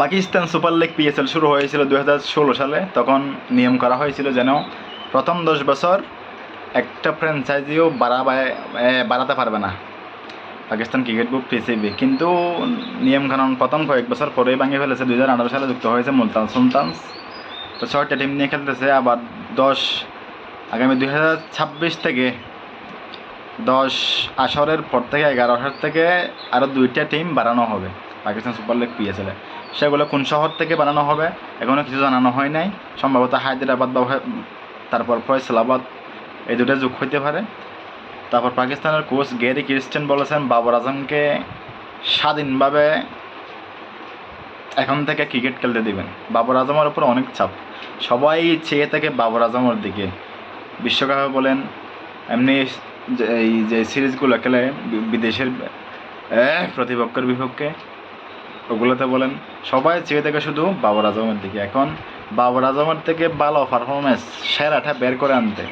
Pakistan super league PSL শুরু হয়েছিল দু হাজার ষোলো সালে। তখন নিয়ম করা হয়েছিল যেন প্রথম দশ বছর একটা ফ্র্যাঞ্চাইজিও বাড়াবায় বাড়াতে পারবে না। পাকিস্তান ক্রিকেট বুক পিসিবি কিন্তু নিয়ম নিয়মকানুন প্রথম কয়েক বছর পরেই ভাঙে ফেলেছে। দু হাজার আঠারো সালে যুক্ত হয়েছে মুলতান সুলতানস তো ছয়টা টিম নিয়ে খেলতেছে। আবার দশ, আগামী দু হাজার ছাব্বিশ থেকে দশ আসরের পর থেকে, এগারো আসর থেকে আরও দুইটা টিম বাড়ানো হবে। পাকিস্তান সুপার লিগ পিএসএলে। সেগুলো কোন শহর থেকে বানানো হবে এখনও কিছু জানানো হয় নাই। সম্ভবত হায়দ্রাবাদ বা তারপর ফয়সালাবাদ, এই দুটো যোগ হইতে পারে। তারপর পাকিস্তানের কোচ গেরি ক্রিস্টেন বলেছেন, বাবর আজমকে স্বাধীনভাবে এখন থেকে ক্রিকেট খেলতে দিবেন। বাবর আজমের উপর অনেক চাপ। সবাই চেয়ে থাকে বাবর আজমের দিকে। বিশ্বকাপে বলেন, এমনি এই যে সিরিজগুলো খেলে বিদেশের প্রতিপক্ষের বিপক্ষে ওগুলোতে বলেন, সবাই চেয়ে থাকে শুধু বাবর আজমের দিকে। এখন বাবর আজমের থেকে ভালো পারফরমেন্স সেরাটা বের করে আনতে।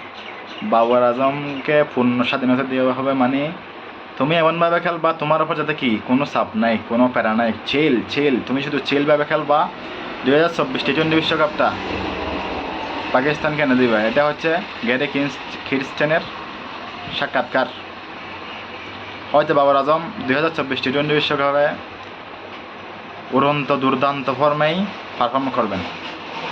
বাবর আজমকে পূর্ণ স্বাধীনতা দেওয়া হবে মানে তুমি এমনভাবে খেলবা, তোমার উপর যাতে কি কোনো চাপ নাই, কোনো প্যারা নাই। চেল চেল তুমি শুধু চেলভাবে খেলবা। দু হাজার চব্বিশ টি টোয়েন্টি বিশ্বকাপটা পাকিস্তানকে এনে দিবা? এটা হচ্ছে গ্যারি কিনস খ্রিস্টানের সাক্ষাৎকার। হয়তো বাবর আজম দুই হাজার চব্বিশ টি টোয়েন্টি বিশ্বকাপে উড়ন্ত দুর্দান্ত ফর্মেই পারফর্ম করবেন।